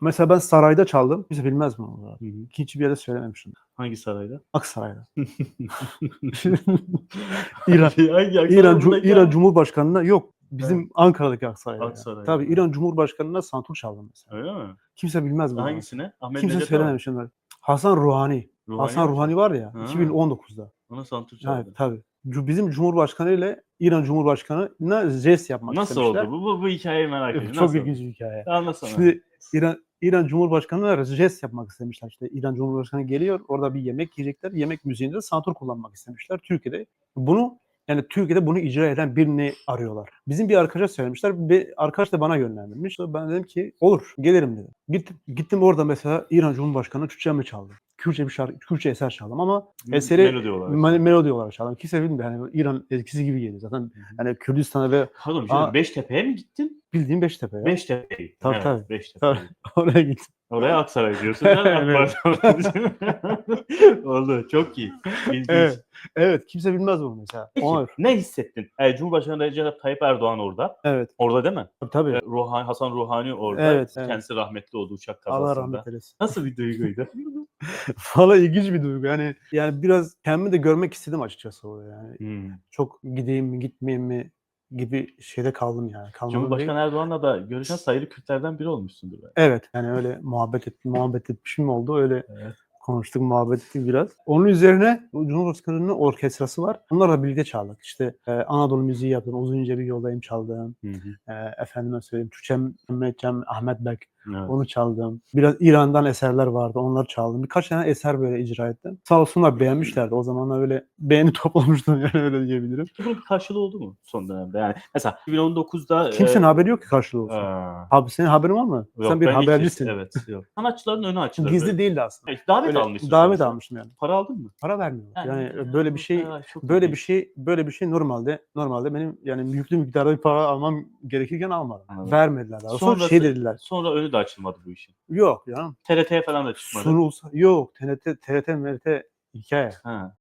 Mesela ben sarayda çaldım. Kimse bilmez mi onu? Hiçbir yerde söylememişim. Hangi sarayda? Aksaray'da. İran, Hangi Aksaray İran, Cu- buradaki İran? Cumhurbaşkanı'na yok. Bizim Ankara'daki Aksaray'da. yani. Aksaray'da. Tabii İran Cumhurbaşkanı'na santur çaldım mesela. Öyle mi? Kimse bilmez bunu. Hangisine? Ahmet Kimse Necdet söylememiş onları. Hasan Ruhani. Ruhani Hasan mi? Ruhani var ya Ha. 2019'da. Ona santur Evet çaldı. tabii. Cu- Bizim Cumhurbaşkanı ile İran Cumhurbaşkanı'na jest yapmak Nasıl istemişler. oldu? Bu, bu, bu hikayeyi merak ediyorum. Çok Nasıl? ilginç bir hikaye. Anlasana. Şimdi İran İran Cumhurbaşkanı'na jest yapmak istemişler. İşte İran Cumhurbaşkanı geliyor, orada bir yemek yiyecekler. Yemek müziğinde de santur kullanmak istemişler Türkiye'de. Bunu yani Türkiye'de bunu icra eden birini arıyorlar. Bizim bir arkadaşa söylemişler. Bir arkadaş da bana yönlendirmiş. Ben dedim ki olur gelirim dedim. Gittim, gittim orada mesela İran Cumhurbaşkanı Türkçe mi çaldı? Kürtçe bir şarkı, Kürtçe eser çaldım ama eseri Melodi olarak. mel- melodi olarak çaldım. Kimse bilmiyor. Yani İran etkisi gibi geliyor. Zaten hani Kürdistan'a ve Pardon bir Aa. şey Beştepe'ye mi gittin? bildiğim Beştepe ya. Beştepe'ye. Tabii, evet, tabii. Beştepe'ye. Oraya gittim. Oraya Aksaray diyorsun. Evet. Oldu. Çok iyi. İlginç. Evet. Evet kimse bilmez bunu mesela. Peki, Onlar. ne hissettin? E, Cumhurbaşkanı Recep Tayyip Erdoğan orada. Evet. Orada değil mi? Tabii. E, Ruhani, Hasan Ruhani orada. Evet, evet. Kendisi rahmetli oldu uçak Allah kazasında. rahmet eylesin. Nasıl bir duyguydu? Valla ilginç bir duygu. Yani yani biraz kendimi de görmek istedim açıkçası orada yani. Hmm. Çok gideyim mi gitmeyeyim mi gibi şeyde kaldım yani. Kalmadım Cumhurbaşkanı değil. Erdoğan'la da görüşen sayılı Kürtlerden biri olmuşsundur. belki. Evet yani öyle muhabbet et, muhabbet etmişim oldu. Öyle Evet. konuştuk, muhabbet ettik biraz. Onun üzerine Cumhurbaşkanı'nın orkestrası var. Onlarla birlikte çaldık. İşte e, Anadolu müziği yaptım. Uzun ince bir yoldayım çaldım. Hı hı. E, efendime söyleyeyim. Türkçe Mehmet Cem, Ahmet Bek Evet. Onu çaldım. Biraz İran'dan eserler vardı. Onları çaldım. Birkaç tane eser böyle icra ettim. Sağ olsunlar beğenmişlerdi. O zamanlar öyle beğeni toplamıştım yani öyle diyebilirim. Bunun bir karşılığı oldu mu son dönemde? Yani mesela 2019'da Kimsenin e, haberi yok ki karşılığı olsun. aa, Abi senin haberin var mı? yok, Sen bir ben hiç- habercisin. Evet. Yok. Sanatçıların önü açılır. Gizli böyle. değildi aslında. Evet, davet Öyle almışsın. davet sonuçta. almıştım yani. Para aldın mı? Para vermiyor. Yani, ya, böyle bir şey çok böyle bir şey böyle bir şey normalde normalde benim yani yüklü miktarda bir para almam gerekirken almadım. Anladım. Vermediler daha. Sonra Sonrası- şey dediler. Sonra önü de açılmadı bu işin. Yok ya. TRT'ye falan da çıkmadı. Sunulsa yok TNT TRT MRT hikaye. Ha.